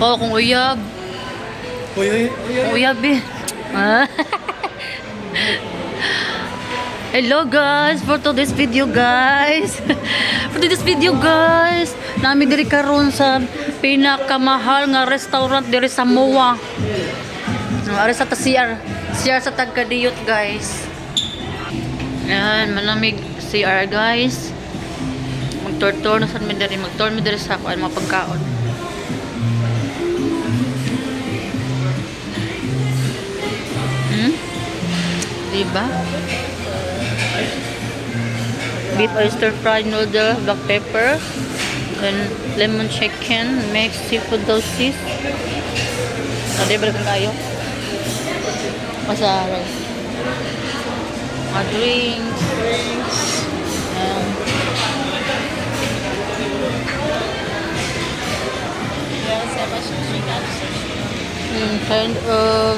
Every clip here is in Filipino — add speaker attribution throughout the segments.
Speaker 1: Oh, kung uyab.
Speaker 2: Uy, uy, uy, uy.
Speaker 1: Uyab eh. Ah. Hello guys, for today's video guys. for today's video guys, nami diri karon sa pinakamahal nga restaurant diri sa Moa. No, ari sa CR. CR sa Tagkadiyot guys. Yan, malamig CR guys. Magtour-tour na sa mi diri, magtour mi diri sa kuan mga pagkaon. Hmm? Diba? Beef oyster fried noodle, black pepper, then lemon chicken, mixed seafood dosis. Ah, di ba kang kayo? Masarap. Mga drinks. Um, mm, kind of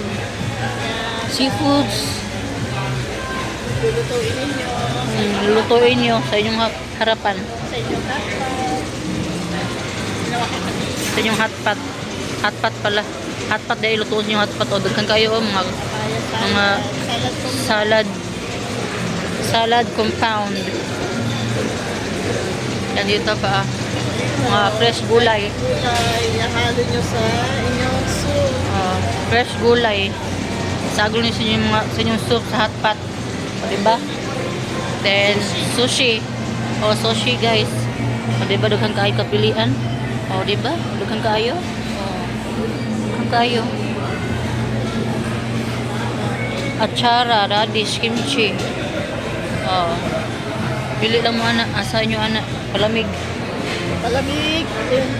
Speaker 1: seafoods.
Speaker 3: Lulutuin ninyo
Speaker 1: Mm, lulutuin nyo sa inyong ha- harapan.
Speaker 3: sa inyong kapwa.
Speaker 1: Sa inyong hotpot. Hotpot pala. Hotpot dahil lutuin nyo hotpot. O, dagkan kayo o, mga
Speaker 3: Kaya
Speaker 1: Mga
Speaker 3: kung
Speaker 1: salad. Salad compound. Yan dito pa. ah. Mga fresh gulay.
Speaker 3: gulay, ihalo nyo sa inyong soup.
Speaker 1: Ah, fresh gulay. Sagol nyo sa inyong, sa inyong soup sa hotpot. O, diba? Then, sushi. O, sushi guys. O, diba? Dughan kayo kapilian. O, diba? Dughan kayo. O, dughan kayo. Achara, radish, kimchi. O. Pili lang mo anak. Asa inyo anak. Palamig.
Speaker 3: Palamig. Ayun.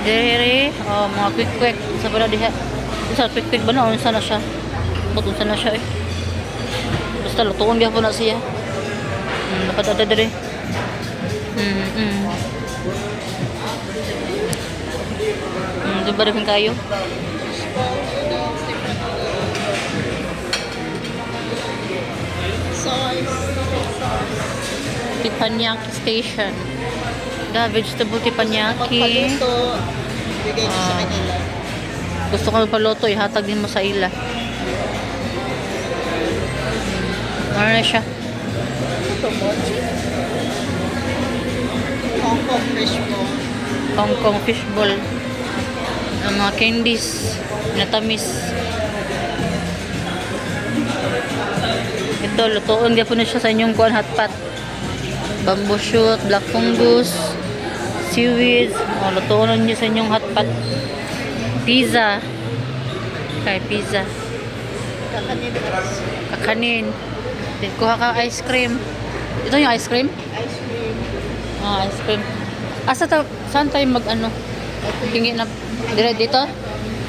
Speaker 1: Dere, oh, mga quick quick sa para diha. Sa quick quick ba na unsa na siya? Butun sa na siya eh. Basta lutuon gyapon na siya. Hmm, nakadada dere. Hmm, hmm. Hmm, di ba rin kayo?
Speaker 3: Sauce.
Speaker 1: Teppanyaki Station. Da, vegetable.
Speaker 3: Pagpaluto, bigay sa
Speaker 1: Ah.
Speaker 3: kanila.
Speaker 1: Gusto ko magpaluto, ihatag din mo sa ila. Ano na siya?
Speaker 3: Hong Kong fish ball.
Speaker 1: Hong Kong fishball. Ang mga candies na tamis. Ito, lutuon po na siya sa inyong kuan hotpot. Bamboo shoot, black fungus, seaweed. O, lutuon niyo sa inyong hotpot. Pizza. Kay pizza.
Speaker 3: Kakanin
Speaker 1: Kakanin. Then, kuha ka ice cream. Ito yung ice cream?
Speaker 3: ice cream.
Speaker 1: Ah, ice cream. Asa ta, saan tayo mag ano? Hingi na, dire dito?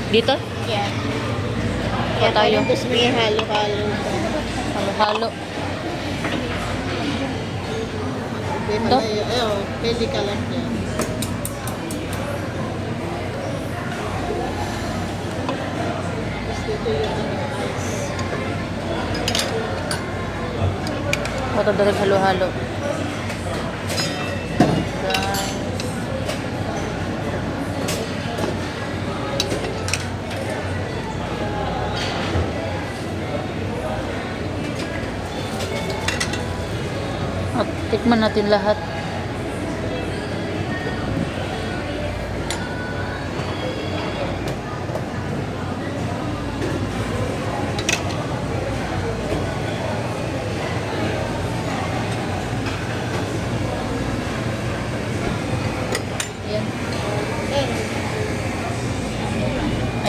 Speaker 1: Dito? Ito
Speaker 3: Yan,
Speaker 1: tayo.
Speaker 3: gusto mo ihalo-halo.
Speaker 1: Halo-halo. Ito?
Speaker 3: Ayun, pwede ka lang yan. Yung ano.
Speaker 1: Ito direct halo-halo. Tikman natin lahat.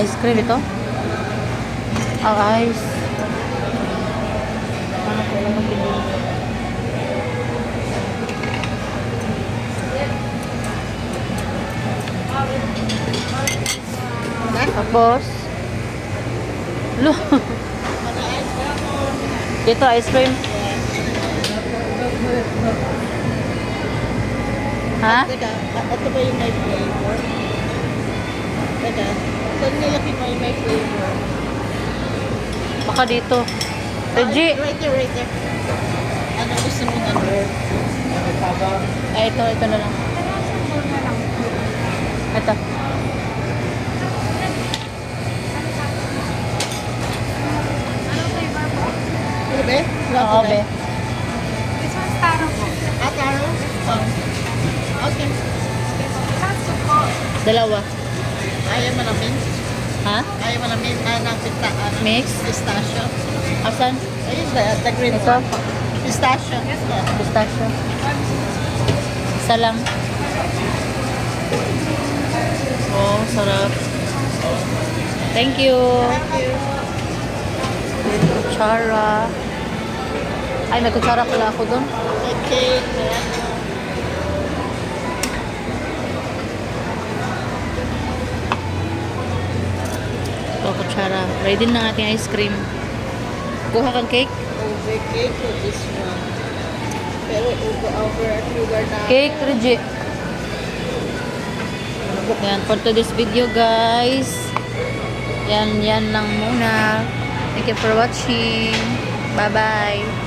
Speaker 1: Ice cream ito? Oh, ice. Tapos, lo,
Speaker 3: Mga ice cream.
Speaker 1: Ha?
Speaker 3: Teka, ah, ito ba yung may flavor? Teka, saan nilaki mo yung may flavor?
Speaker 1: Baka dito. Reggie!
Speaker 3: Right there, right there. Ano gusto mo na?
Speaker 1: Ay, ito, ito na lang. Ito. Dalawa.
Speaker 3: Ayaw mo na mint?
Speaker 1: Ha?
Speaker 3: Ayaw mo na mint? Ah, ng pista, ano?
Speaker 1: Mix?
Speaker 3: Pistachio.
Speaker 1: Asan?
Speaker 3: Ayun, the, the green
Speaker 1: Ito?
Speaker 3: one. Pistachio.
Speaker 1: Pistachio. Isa lang. Oh, sarap. Thank you.
Speaker 3: Thank you.
Speaker 1: Kutsara. Ay, may kutsara pala ako doon.
Speaker 3: Okay.
Speaker 1: Ito, kutsara. Ready na ang ating ice cream. Kuha kang cake?
Speaker 3: Over cake or this one? Pero over, over sugar na.
Speaker 1: Cake, Reggie. Yan, for today's video, guys. Yan, yan lang muna. Thank you for watching. Bye-bye.